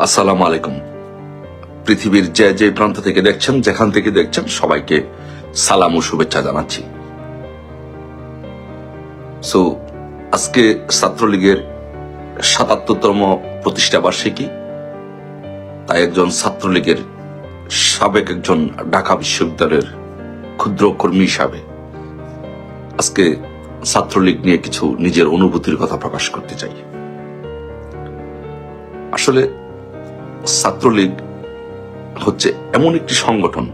আসসালামু আলাইকুম। পৃথিবীর যে যে প্রান্ত থেকে দেখছেন, যেখান থেকে দেখছেন, সবাইকে সালাম ও শুভেচ্ছা জানাচ্ছি। সো আজকে ছাত্রলীগের সাতাত্তরতম প্রতিষ্ঠা বার্ষিকী। তাই একজন ছাত্রলীগের সাবেক একজন ঢাকা বিশ্ববিদ্যালয়ের ক্ষুদ্র কর্মী হিসাবে আজকে ছাত্রলীগ নিয়ে কিছু নিজের অনুভূতির কথা প্রকাশ করতে চাই। আসলে ছাত্রলীগ হচ্ছে এমন একটি সংগঠন।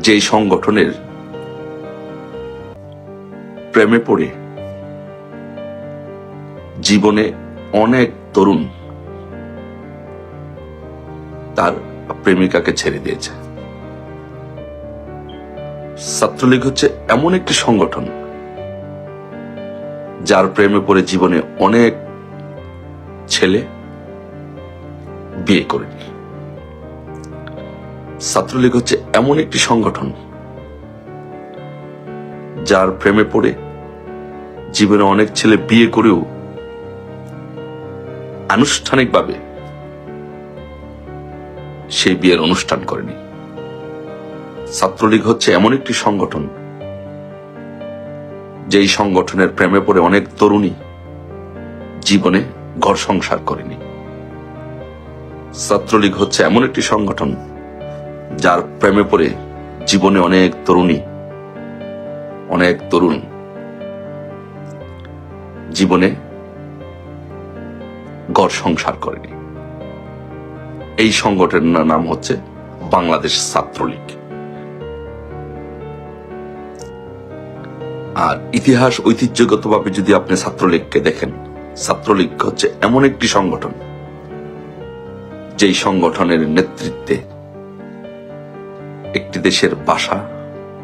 যে সংগঠনের প্রেমে পড়ে জীবনে অনেক তরুণ তার প্রেমিকাকে ছেড়ে দিয়েছে। ছাত্রলীগ হচ্ছে এমন একটি সংগঠন, যার প্রেমে পড়ে জীবনে অনেক ছেলে বিয়ে করেনি। ছাত্রলীগ হচ্ছে এমন একটি সংগঠন যার প্রেমে পড়ে জীবনে অনেক ছেলে বিয়ে করেও আনুষ্ঠানিকভাবে সেই বিয়ের অনুষ্ঠান করেনি। ছাত্রলীগ হচ্ছে এমন একটি সংগঠন যেই সংগঠনের প্রেমে পড়ে অনেক তরুণী জীবনে ঘর সংসার করেনি। ছাত্রলীগ হচ্ছে এমন একটি সংগঠন যার প্রেমে পড়ে জীবনে অনেক তরুণী, অনেক তরুণ। জীবনে ঘর সংসার করেনি। এই সংগঠনের নাম হচ্ছে বাংলাদেশ ছাত্রলীগ। আর ইতিহাস ঐতিহ্যগতভাবে যদি আপনি ছাত্রলীগকে দেখেন ছাত্রলীগ হচ্ছে এমন একটি সংগঠন, যেই সংগঠনের নেতৃত্বে একটি দেশের ভাষা,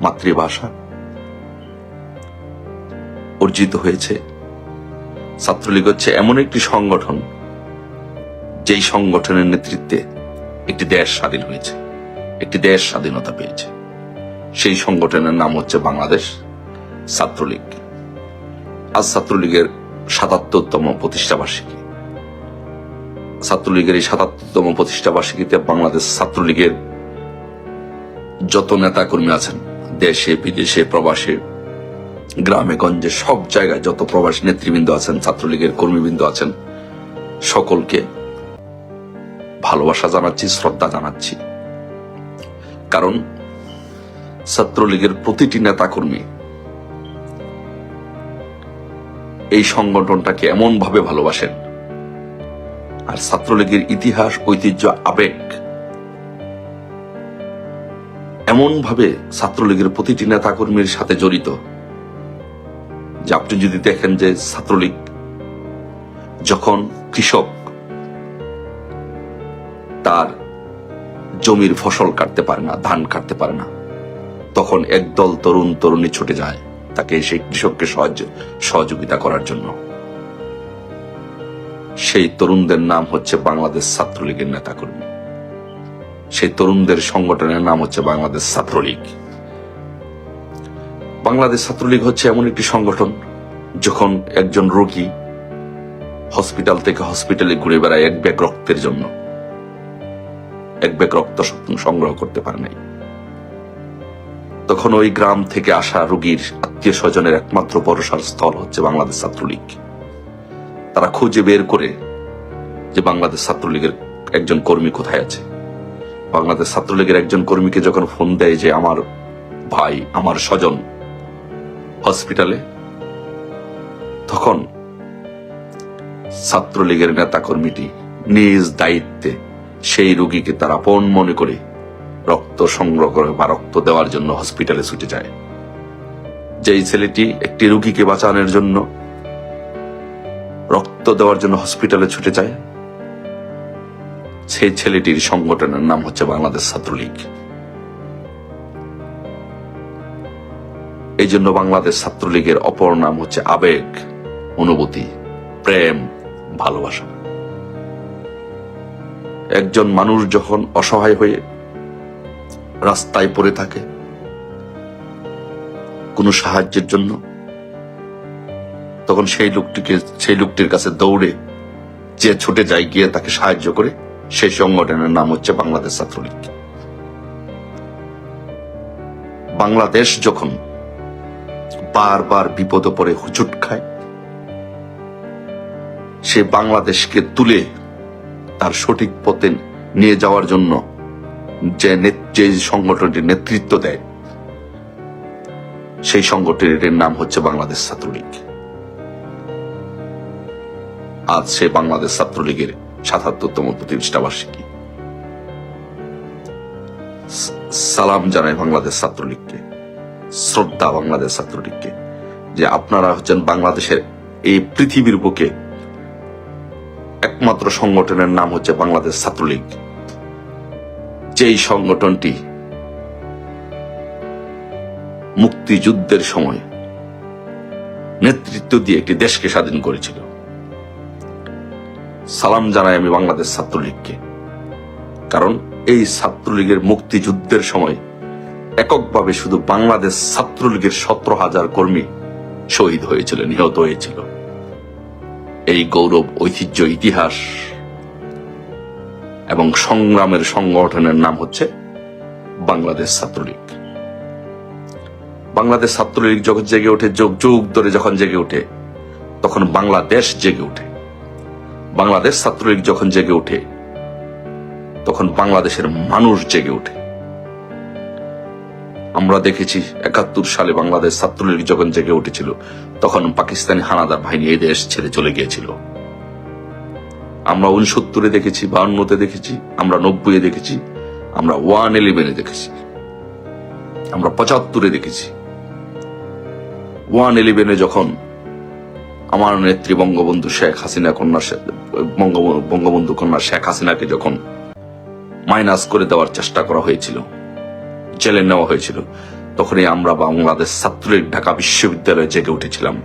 মাতৃভাষা অর্জিত হয়েছে। ছাত্রলীগ হচ্ছে এমন একটি সংগঠন, যেই সংগঠনের নেতৃত্বে একটি দেশ স্বাধীন হয়েছে, একটি দেশ স্বাধীনতা পেয়েছে। সেই সংগঠনের নাম হচ্ছে বাংলাদেশ ছাত্রলীগ। আজ ছাত্রলীগের সাতাত্তরতম প্রতিষ্ঠা বার্ষিকী। ছাত্রলীগের এই সাতাত্তরতম প্রতিষ্ঠা বার্ষিকীতে বাংলাদেশ ছাত্রলীগের যত নেতা কর্মী আছেন, দেশে, বিদেশে, প্রবাসে, গ্রামে, গঞ্জে, সব জায়গায় যত প্রবাসী নেতৃবৃন্দ আছেন, ছাত্রলীগের কর্মীবৃন্দ আছেন, সকলকে ভালোবাসা জানাচ্ছি, শ্রদ্ধা জানাচ্ছি। কারণ ছাত্রলীগের প্রতিটি নেতা এই সংগঠনটাকে এমন ভাবে ভালোবাসেন। আর ছাত্রলীগের ইতিহাস, ঐতিহ্য, আবেগ এমন ভাবে ছাত্রলীগের প্রতিটি নেতা কর্মীর সাথে জড়িত। যে আপনি যদি দেখেন যে ছাত্রলীগ যখন কৃষক তার জমির ফসল কাটতে পারে না, ধান কাটতে পারে না, তখন একদল তরুণ তরুণী ছুটে যায়। তাকে সেই কৃষককে সহযোগিতা করার জন্য। সেই তরুণদের নাম হচ্ছে বাংলাদেশ ছাত্রলীগের নেতাকর্মী। সেই তরুণদের সংগঠনের নাম হচ্ছে বাংলাদেশ ছাত্রলীগ। বাংলাদেশ ছাত্রলীগ হচ্ছে এমন একটি সংগঠন যখন একজন রোগী হসপিটাল থেকে হসপিটালে ঘুরে বেড়ায় এক ব্যাগ রক্তের জন্য। এক ব্যাগ রক্ত সংগ্রহ করতে পারে নাই। তখন ওই গ্রাম থেকে আসা রোগীর আত্মীয় স্বজনের একমাত্র ভরসার স্থল হচ্ছে বাংলাদেশ ছাত্রলীগ। তারা খুঁজে বের করে যে বাংলাদেশ ছাত্রলীগের একজন কর্মী কোথায় আছে। বাংলাদেশ ছাত্রলীগের একজন কর্মীকে যখন ফোন দেয় যে আমার ভাই, আমার স্বজন হসপিটালে, তখন ছাত্রলীগের নেতা কর্মীটি নিজ দায়িত্বে সেই রোগীকে তারা আপন মনে করে রক্ত সংগ্রহ করে বা রক্ত দেওয়ার জন্য হসপিটালে ছুটে যায়। যেই ছেলেটি একটি রোগীকে বাঁচানোর জন্য রক্ত দেওয়ার জন্য হসপিটালে ছুটে যায়, সেই ছেলেটির সংগঠনের নাম হচ্ছে বাংলাদেশ ছাত্রলীগ। এই জন্য বাংলাদেশ ছাত্রলীগের অপর নাম হচ্ছে আবেগ, অনুভূতি, প্রেম, ভালোবাসা। একজন মানুষ যখন অসহায় হয়ে রাস্তায় পড়ে থাকে। কোনো সাহায্যের জন্য। তখন সেই লোকটিকে, সেই লোকটির কাছে দৌড়ে যে ছুটে যায় গিয়ে তাকে সাহায্য করে, সেই সংগঠনের নাম হচ্ছে বাংলাদেশ ছাত্রলীগ। বাংলাদেশ যখন বারবার বিপদে পড়ে, হুচুট খায়, সে বাংলাদেশকে তুলে তার সঠিক পথে নিয়ে যাওয়ার জন্য যে যে সংগঠনটি নেতৃত্ব দেয়, সেই সংগঠনের নাম হচ্ছে বাংলাদেশ ছাত্রলীগ। আজ সে বাংলাদেশ ছাত্রলীগের সাতাত্তরতম প্রতিষ্ঠা বার্ষিকী। সালাম জানাই বাংলাদেশ ছাত্রলীগকে, শ্রদ্ধা বাংলাদেশ ছাত্রলীগকে, যে আপনারা হচ্ছেন বাংলাদেশের এই পৃথিবীর বুকে একমাত্র সংগঠনের নাম হচ্ছে বাংলাদেশ ছাত্রলীগ। যেই সংগঠনটি মুক্তিযুদ্ধের সময় নেতৃত্ব দিয়ে একটি দেশকে স্বাধীন করেছিল। সালাম জানাই আমি বাংলাদেশ ছাত্রলীগকে। কারণ এই ছাত্রলীগের মুক্তিযুদ্ধের সময় এককভাবে শুধু বাংলাদেশ ছাত্রলীগের সতেরো হাজার কর্মী শহীদ হয়েছিল, নিহত হয়েছিল। এই গৌরব, ঐতিহ্য, ইতিহাস এবং সংগ্রামের সংগঠনের নাম হচ্ছে বাংলাদেশ ছাত্রলীগ। বাংলাদেশ ছাত্রলীগ যখন জেগে ওঠে, যুগ যুগ ধরে যখন জেগে ওঠে, তখন বাংলাদেশ জেগে ওঠে। বাংলাদেশ ছাত্রলীগ যখন জেগে ওঠে, তখন বাংলাদেশের মানুষ জেগে ওঠে। আমরা দেখেছি একাত্তর সালে বাংলাদেশ ছাত্রলীগ যখন জেগে উঠেছিল, তখন পাকিস্তানি হানাদার বাহিনী এই দেশ ছেড়ে চলে গিয়েছিল। আমরা উনসত্তরে দেখেছি বাউন্নতে দেখেছি, আমরা নব্বই দেখেছি, আমরা ওয়ান ইলেভেনে দেখেছি, আমরা পঁচাত্তরে দেখেছি। ওয়ান ইলেভেনে যখন আমার নেত্রী বঙ্গবন্ধু শেখ হাসিনা কন্যা বঙ্গবন্ধু কন্যা শেখ হাসিনাকে যখন মাইনাস করে দেওয়ার চেষ্টা করা হয়েছিল, জেলে নেওয়া হয়েছিল, তখনই আমরা বাংলাদেশ ছাত্রলীগ ঢাকা বিশ্ববিদ্যালয়ে জেগে উঠেছিলাম।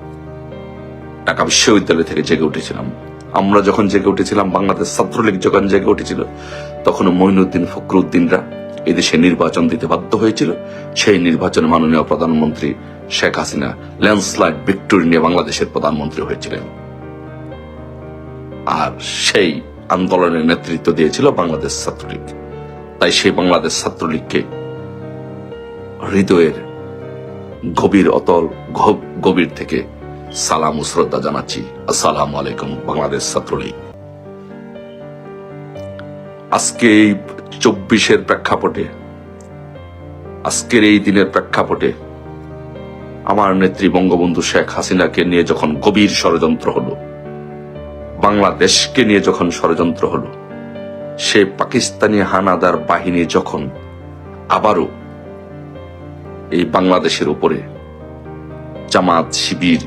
ঢাকা বিশ্ববিদ্যালয় থেকে জেগে উঠেছিলাম। আমরা যখন জেগে উঠেছিলাম, বাংলাদেশ ছাত্রলীগ যখন জেগে উঠেছিল তখন মঈনুদ্দিন ফখরুদ্দিনরা এদেশে নির্বাচন দিতে বাধ্য হয়েছিল। সেই নির্বাচনে মাননীয় প্রধানমন্ত্রী শেখ হাসিনা ল্যান্ডস্লাইড ভিক্টোরি নিয়ে বাংলাদেশের প্রধানমন্ত্রী হয়েছিলেন। আর সেই আন্দোলনের নেতৃত্ব দিয়েছিল বাংলাদেশ ছাত্রলীগ। তাই সেই বাংলাদেশ ছাত্রলীগকে হৃদয়ের গভীর অতল গভীর থেকে সালাম ও শ্রদ্ধা জানাচ্ছি। আসসালামু আলাইকুম, বাংলাদেশ ছাত্রলীগ। আজকে এই চব্বিশের প্রেক্ষাপটে, আজকের এই দিনের প্রেক্ষাপটে আমার নেত্রী বঙ্গবন্ধু শেখ হাসিনাকে নিয়ে যখন গভীর ষড়যন্ত্র হলো, বাংলাদেশকে নিয়ে যখন ষড়যন্ত্র হলো, সে পাকিস্তানি হানাদার বাহিনী যখন আবারও এই বাংলাদেশের উপরে জামাত শিবির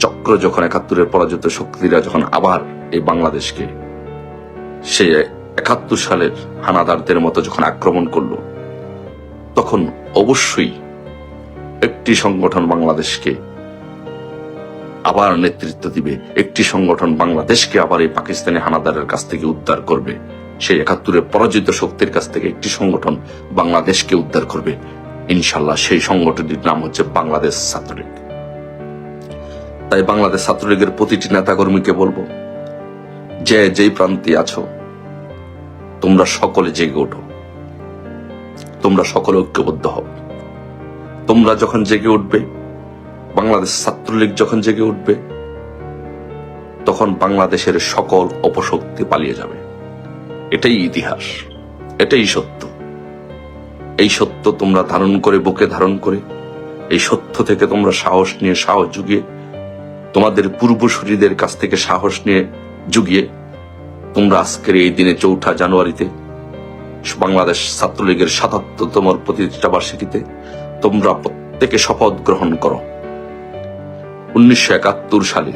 চক্র যখন একাত্তরের পরাজিত শক্তিরা যখন আবার এই বাংলাদেশকে সে একাত্তর সালের হানাদারদের মতো যখন আক্রমণ করল, তখন অবশ্যই একটি সংগঠন বাংলাদেশকে আবার নেতৃত্ব দিবে, একটি সংগঠন বাংলাদেশকে আবার এই পাকিস্তানি হানাদারের কাছ থেকে উদ্ধার করবে, সেই একাত্তরের পরাজিত শক্তির কাছ থেকে একটি সংগঠন বাংলাদেশকে উদ্ধার করবে। ইনশাল্লাহ সেই সংগঠনটির নাম হচ্ছে বাংলাদেশ ছাত্রলীগ। তাই বাংলাদেশ ছাত্রলীগের প্রতিটি নেতাকর্মীকে বলব, যে যেই প্রান্তে আছো, তোমরা সকলে জেগে ওঠো। তোমরা সকলে ঐক্যবদ্ধ হও। তোমরা যখন জেগে উঠবে, বাংলাদেশ ছাত্রলীগ যখন জেগে উঠবে, তখন বাংলাদেশের সকল অপশক্তি পালিয়ে যাবে। এটাই ইতিহাস, এটাই সত্য। এই সত্য তোমরা ধারণ করে, বুকে ধারণ করে, এই সত্য থেকে তোমরা সাহস নিয়ে, সাহস জুগিয়ে তোমাদের পূর্বসূরীদের কাছ থেকে সাহস নিয়ে জুগিয়ে তোমরা আজকের এই দিনে চৌঠা জানুয়ারিতে বাংলাদেশ ছাত্রলীগের সাতাত্তরতম প্রতিষ্ঠা বার্ষিকীতে তোমরা প্রত্যেকে শপথ গ্রহণ করো। উনিশশো একাত্তর সালে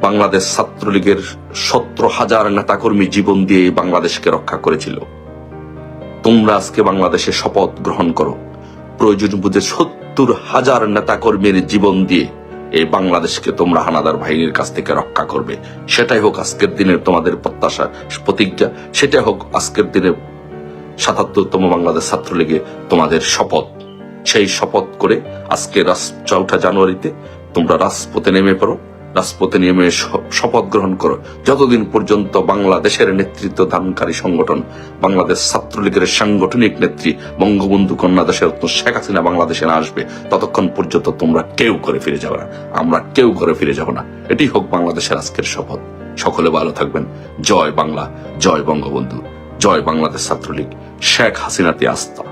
বাংলাদেশ ছাত্রলীগের সতেরো হাজার নেতাকর্মী জীবন দিয়ে বাংলাদেশকে রক্ষা করেছিল। তোমরা আজকে বাংলাদেশে শপথ গ্রহণ করো। প্রয়োজন বুঝে সত্তর হাজার নেতাকর্মীর জীবন দিয়ে এই বাংলাদেশকে তোমরা হানাদার বাহিনীর কাছ থেকে রক্ষা করবে। সেটাই হোক আজকের দিনের তোমাদের প্রত্যাশা, প্রতিজ্ঞা, সেটাই হোক আজকের দিনে সাতাত্তরতম বাংলাদেশ ছাত্রলীগে তোমাদের শপথ। সেই শপথ করে আজকে রাস চৌঠা জানুয়ারিতে তোমরা রাজপথে নেমে পড়ো। রাজপথে শ- শপথ গ্রহণ করো। যতদিন পর্যন্ত বাংলাদেশের নেতৃত্ব দানকারী সংগঠন, বাংলাদেশ ছাত্রলীগের সাংগঠনিক নেত্রী বঙ্গবন্ধু কন্যা দেশের শেখ হাসিনা বাংলাদেশে না আসবে, ততক্ষণ পর্যন্ত তোমরা কেউ করে ফিরে যাবে না। আমরা কেউ করে ফিরে যাব না। এটি হোক বাংলাদেশের আজকের শপথ। সকলে ভালো থাকবেন। জয় বাংলা, জয় বঙ্গবন্ধু, জয় বাংলাদেশ ছাত্রলীগ। শেখ হাসিনাতে আস্থা।